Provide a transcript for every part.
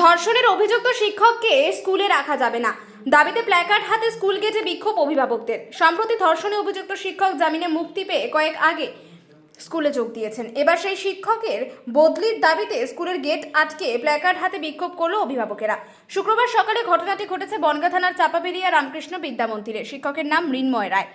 ধর্ষণের অভিযুক্ত শিক্ষককে স্কুলে রাখা যাবে না। দাবিতে প্ল্যাকার্ড হাতে স্কুল গেটে বিক্ষোভ অভিভাবকদের। সম্প্রতি ধর্ষণে অভিযুক্ত শিক্ষক জামিনে মুক্তি পেয়ে কয়েক আগে স্কুলে যোগ দিয়েছেন। এবার সেই শিক্ষকের বদলির দাবিতে স্কুলের গেট আটকে প্ল্যাকার্ড হাতে বিক্ষোভ করল অভিভাবকেরা। শুক্রবার সকালে ঘটনাটি ঘটেছে বনগা থানার চাপাপেরিয়া রামকৃষ্ণ বিদ্যা মন্দিরে। শিক্ষকের নাম মৃন্ময় রায়।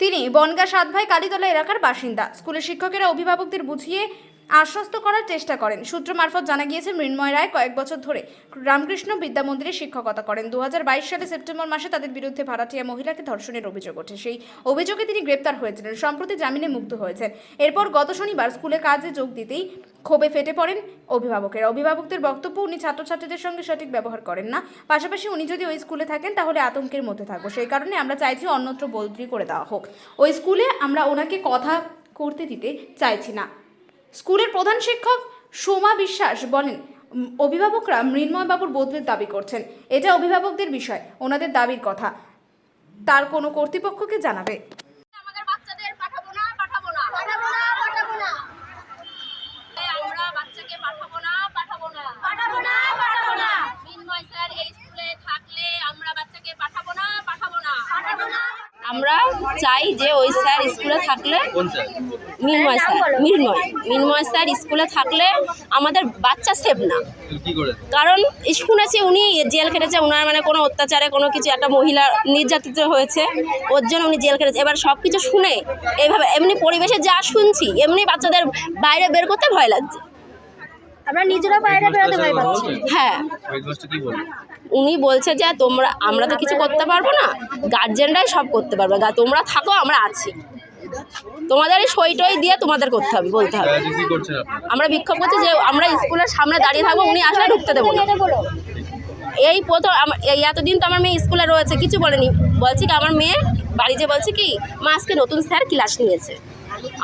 তিনি বনগা সাতভাই কালীতলা এলাকার বাসিন্দা। স্কুলের শিক্ষকেরা অভিভাবকদের বুঝিয়ে আশ্বস্ত করার চেষ্টা করেন। সূত্র মারফত জানা গিয়েছে, মৃন্ময় রায় কয়েক বছর ধরে রামকৃষ্ণ বিদ্যা মন্দিরে শিক্ষকতা করেন। দু হাজার বাইশ সালে সেপ্টেম্বর মাসে তাদের বিরুদ্ধে ভাড়াটিয়া মহিলাকে ধর্ষণের অভিযোগ ওঠে। সেই অভিযোগে তিনি গ্রেপ্তার হয়েছিলেন। সম্প্রতি জামিনে মুক্ত হয়েছেন। এরপর গত শনিবার স্কুলে কাজে যোগ দিতেই ক্ষোভে ফেটে পড়েন অভিভাবকেরা। অভিভাবকদের বক্তব্য উনি ছাত্রছাত্রীদের সঙ্গে সঠিক ব্যবহার করেন না। পাশাপাশি উনি যদি ওই স্কুলে থাকেন, তাহলে আতঙ্কের মধ্যে থাকব। সেই কারণে আমরা চাইছি অন্যত্র বদলি করে দেওয়া হোক। ওই স্কুলে আমরা ওনাকে কথা করতে দিতে চাইছি না। স্কুলের প্রধান শিক্ষক সোমা বিশ্বাস বলেন অভিভাবকরা মৃন্ময়বাবুর বদলির দাবি করছেন। এটা অভিভাবকদের বিষয় ওনাদের দাবির কথা। তার কোনো কর্তৃপক্ষকে জানাবে? আমাদের বাচ্চাদের পাঠাবো না পাঠাবো না পাঠাবো না পাঠাবো না। আমরা বাচ্চাকে পাঠাবো না পাঠাবো না। পাঠাবো না পাঠাবো না। মিনময় স্যার এই স্কুলে থাকলে আমরা বাচ্চাকে পাঠাবো না পাঠাবো না। পাঠাবো না। আমরা চাই যে ওই স্যার স্কুলে থাকলে কোন sir? Minmoy sir Minmoy Minmoy sir স্কুলে থাকলে আমাদের বাচ্চা সেফ না। কারণ শুনেছি উনি জেল খেটেছে ওনার মানে কোনো অত্যাচারে কোনো কিছু একটা মহিলা নির্যাতিত হয়েছে ওর জন্য উনি জেল খেটেছে। এবার সব কিছু শুনে এইভাবে এমনি পরিবেশে যা শুনছি এমনি বাচ্চাদের বাইরে বের করতে ভয় লাগছে। আমরা নিজেরা বাইরে বেরোতে ভয় পাচ্ছি। হ্যাঁ। উনি বলছে যে তোমরা আমরা তো কিছু করতে পারব না। গার্জেনরাই সব করতে পারবে। তোমরা থাকো আমরা আছি। তোমাদের এই সই টই দিয়ে তোমাদের করতে হবে বলতে হবে। আমরা বিক্ষোভ করছি যে আমরা স্কুলের সামনে দাঁড়িয়ে থাকব উনি আসলে ঢুকতে দেবো না। এই প্রথম এতদিন তো আমার মেয়ে স্কুলে রয়েছে কিছু বলেনি। বলছি কি আমার মেয়ে বাড়ি যে বলছে কি মা আজকে নতুন স্যার ক্লাস নিয়েছে।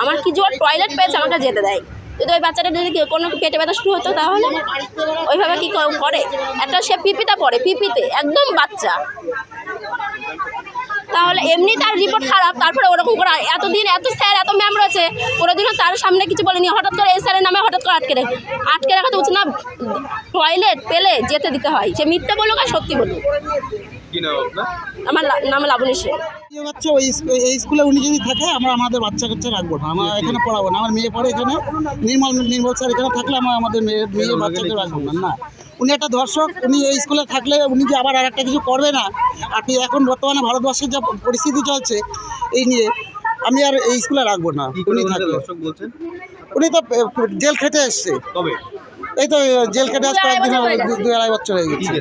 আমার কি জোর টয়লেট পেয়েছে আমাকে যেতে দেয়। যদি ওই বাচ্চাটা যদি কোনো পেটে ব্যথা শুরু হতো তাহলে? ওইভাবে কি করে? একটা সে পিপিতে পড়ে পিপিতে একদম বাচ্চা। তাহলে এমনি তার রিপোর্ট খারাপ তারপরে ওরকম করে এতদিন এত স্যার এত ম্যাম রয়েছে কোনোদিনও তার সামনে কিছু বলেনি। হঠাৎ করে এই স্যারের নামে হঠাৎ করে আটকে রেখে আটকে রাখা তো উচিত না টয়লেট পেলে যেতে দিতে হয়। সে মিথ্যে বলুক আর সত্যি বলুক। আমার নাম লাবণী সেন। বাচ্চা ওই এই স্কুলে উনি যদি থাকে আমরা আমাদের বাচ্চা কাচ্চা রাখব না। আমরা এখানে পড়াবো না। আমার মেয়ে পড়ে এখানে। নির্মল নির্মল স্যার এখানে থাকলে আমরা আমাদের মেয়ে মেয়ে বাচ্চাকে রাখব না না। উনি একটা দর্শক উনি এই স্কুলে থাকলে উনি যে আবার আর একটা কিছু করবে না। আপনি এখন বর্তমানে ভারতবর্ষের যা পরিস্থিতি চলছে এই নিয়ে আমি আর এই স্কুলে রাখব না। উনি থাকলে। উনি তো জেল খেটে এসছে। কবে? এই তো জেল খেটে আজ কয়েকদিন হলো, দু- দুই আড়াই বছর হয়ে গেছে।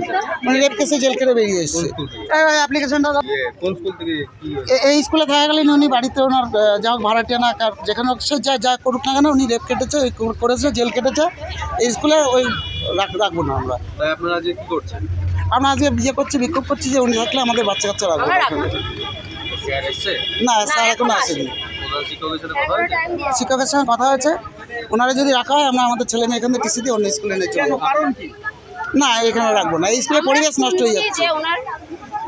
উনি রেপ কেসে জেল খেটে বেরিয়ে এসছে। অ্যাপ্লিকেশনটা ইয়ে, কি এই স্কুলে থাকা গেলেন উনি বাড়িতে ওনার যা হোক ভাড়াটিয়া না কার যেখানে হোক সে যা যা করুক না কেন উনি রেপ কেটেছে ওই করেছে জেল কেটেছে। এই স্কুলে ওই রাখব না আমরা। তাই আপনারা যে কি করছেন? আমরা আজকে বিয়ে করছি বিক্ষোভ করছি যে উনি থাকলে আমাদের বাচ্চা কাচ্চা রাখব। স্যার এসছে? না স্যার এখনও আসেনি। শিক্ষকের সাথে কথা হয়েছে? শিক্ষকের সঙ্গে কথা হয়েছে। ওনারা যদি রাখা হয় আমরা আমাদের ছেলে মেয়ে এখান থেকে টিসি দিয়ে অন্য স্কুলে নিয়ে চলবো না এখানে রাখব না। এই স্কুলে পরিবেশ নষ্ট হয়ে যাচ্ছে।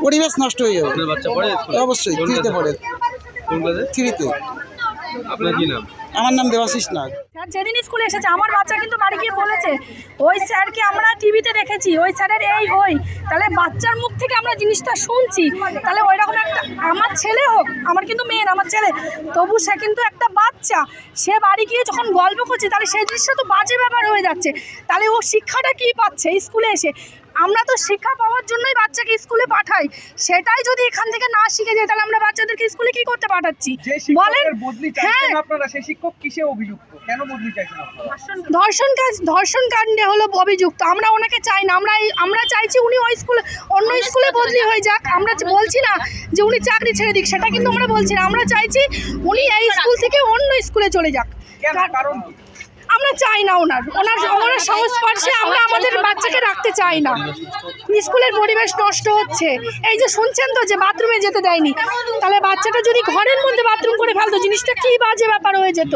পরিবেশ নষ্ট হয়ে যাবে। আপনার বাচ্চা পড়ে স্কুলে? অবশ্যই থ্রিতে? পড়ে। থ্রিতে। আপনার কি নাম? আমার নাম দেবাশিস নাগ। যেদিন স্কুলে এসেছে, আমার বাচ্চা কিন্তু বাড়ি গিয়ে বলেছে, ওই স্যারকে আমরা টিভিতে দেখেছি, ওই স্যারের এই, ওই। তাহলে বাচ্চার মুখ থেকে আমরা জিনিসটা শুনছি। তাহলে ওই রকম একটা, আমার ছেলে হোক, আমার কিন্তু মেয়ে আমার ছেলে, তবু সে কিন্তু একটা বাচ্চা। সে বাড়ি গিয়ে যখন গল্প করছে, তাহলে সেই জিনিসটা তো বাজে ব্যাপার হয়ে যাচ্ছে। তাহলে ও শিক্ষাটা কি পাচ্ছে স্কুলে এসে? আমরা তো শিক্ষা পাওয়ার জন্যই বাচ্চাকে স্কুলে পাঠাই। সেটাই যদি এখান থেকে না শিখে যায় তাহলে আমরা বাচ্চাদেরকে স্কুলে কি করতে পাঠাচ্ছি? বলেন হ্যাঁ। চাইছেন আপনারা সেই শিক্ষক কিসে অভিযুক্ত? কেন বদলি চাইছেন ধর্ষণ কাজ ধর্ষণ কাণ্ডে হলো অভিযুক্ত। আমরা ওনাকে চাই না আমরা এই- আমরা চাইছি উনি ওই স্কুলে অন্য স্কুলে বদলি হয়ে যাক। আমরা বলছি না যে উনি চাকরি ছেড়ে দিক সেটা কিন্তু আমরা বলছি না। আমরা চাইছি উনি এই স্কুল থেকে অন্য স্কুলে চলে যাক। কারণ? আমরা চাই না ওনার। ওনার ওনার সংস্পর্শে আমরা আমাদের বাচ্চাকে রাখতে চাই না। স্কুলের পরিবেশ নষ্ট হচ্ছে। এই যে শুনছেন তো যে বাথরুমে যেতে দেয়নি। তাহলে বাচ্চাটা যদি ঘরের মধ্যে বাথরুম করে ফেলতো জিনিসটা কি বাজে ব্যাপার হয়ে যেত?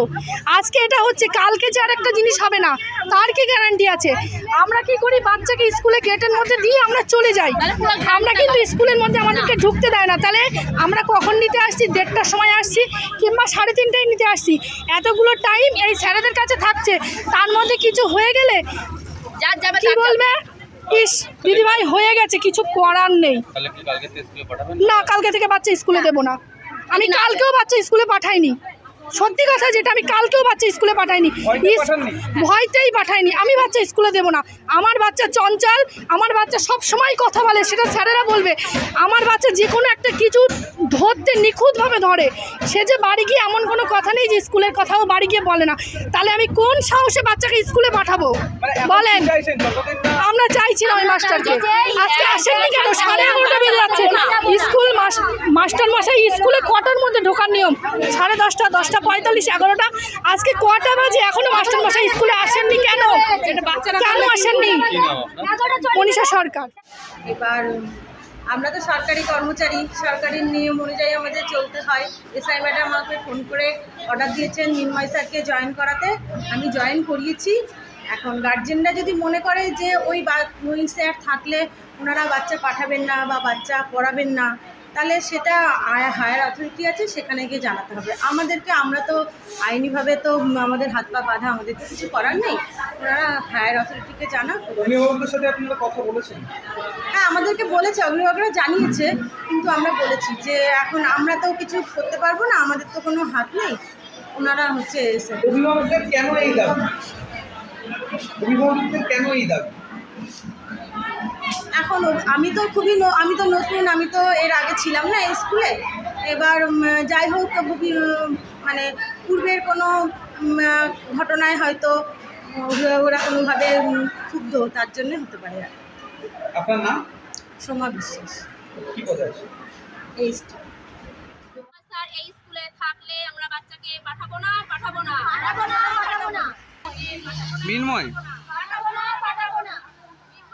আজকে এটা হচ্ছে কালকে যে আরেকটা জিনিস হবে না তার কি গ্যারান্টি আছে? আমরা কি করি বাচ্চাকে স্কুলে গেটের মধ্যে দিয়ে আমরা চলে যাই। আমরা কিন্তু স্কুলের মধ্যে আমাদেরকে ঢুকতে দেয় না। তাহলে আমরা কখন নিতে আসছি? দেড়টার সময় আসছি কিংবা সাড়ে তিনটায় নিতে আসছি? এতগুলো টাইম এই স্যারেদের কাছে থাকছে তার মধ্যে কিছু হয়ে গেলে যার যাবে কি বলবে? ইস দিদিভাই হয়ে গেছে কিছু করার নেই। তাহলে কি কালকে থেকে স্কুলে পাঠাবেন? না কালকে থেকে বাচ্চা স্কুলে দেবো না। আমি কালকেও বাচ্চা স্কুলে পাঠাইনি। সত্যি কথা যেটা আমি কালকেও বাচ্চা স্কুলে পাঠাইনি। ভয়তেই পাঠাইনি। আমি বাচ্চা স্কুলে দেবো না। আমার বাচ্চা চঞ্চল আমার বাচ্চা সব সময় কথা বলে সেটা স্যারেরা বলবে। আমার বাচ্চা যে কোনো একটা কিছু ধরতে নিখুঁতভাবে ধরে। সে যে বাড়ি গিয়ে এমন কোনো কথা নেই যে স্কুলের কথাও বাড়ি গিয়ে বলে না। তাহলে আমি কোন সাহসে বাচ্চাকে স্কুলে পাঠাবো? মানে বলেন। আমরা চাইছি না ওই মাস্টারকে। আজকে আসেননি কেন? সাড়ে এগারোটা বেজে যাচ্ছে। স্কুল মাস- মাস্টার মশাই স্কুলে কটার মধ্যে ঢোকার নিয়ম? সাড়ে দশটা দশটা পঁয়তাল্লিশ, এগারোটা। আজকে কটা বাজে? এখনও মাস্টার মশাই স্কুলে আসেননি কেন? কেন আসেননি? মনীষা সরকার। এবার আমরা তো সরকারি কর্মচারী। সরকারি নিয়ম অনুযায়ী আমাদের চলতে হয়। এসআই ম্যাডাম আমাকে ফোন করে অর্ডার দিয়েছেন মিনময় স্যারকে জয়েন করাতে। আমি জয়েন করিয়েছি। এখন গার্জেনরা যদি মনে করে যে ওই বা- ওই স্যার থাকলে ওনারা বাচ্চা পাঠাবেন না বা বাচ্চা পড়াবেন না তাহলে সেটা হায়ার অথরিটি আছে সেখানে গিয়ে জানাতে হবে। আমাদেরকে আমরা তো আইনিভাবে তো আমাদের হাত পা বাঁধা আমাদের তো কিছু করার নেই। ওনারা হায়ার অথরিটিকে জানাক। অভিভাবকদের সাথে আপনারা কথা বলেছেন? হ্যাঁ আমাদেরকে বলেছে অভিভাবকরা জানিয়েছে কিন্তু আমরা বলেছি যে এখন আমরা তো কিছু করতে পারব না আমাদের তো কোনো হাত নেই। ওনারা হচ্ছে অভিভাবকদের কেন এই দাবি? অভিভাবকদের কেন এই দাবি? এখন আমি তো খুবই ন- আমি তো নতুন আমি তো এর আগে ছিলাম না এই স্কুলে। এবার যাই হোক মানে পূর্বের কোনো ঘটনায় হয়তো ওরা কোনোভাবে ক্ষুব্ধ তার জন্য হতে পারে। আর কি। আপনার নাম? সোমা বিশ্বাস। এই স্যার এই স্কুলে থাকলে আমরা বাচ্চাকে পাঠাবো না। পাঠাবো না পাঠাবো না। পাঠাবো না। মিনময়?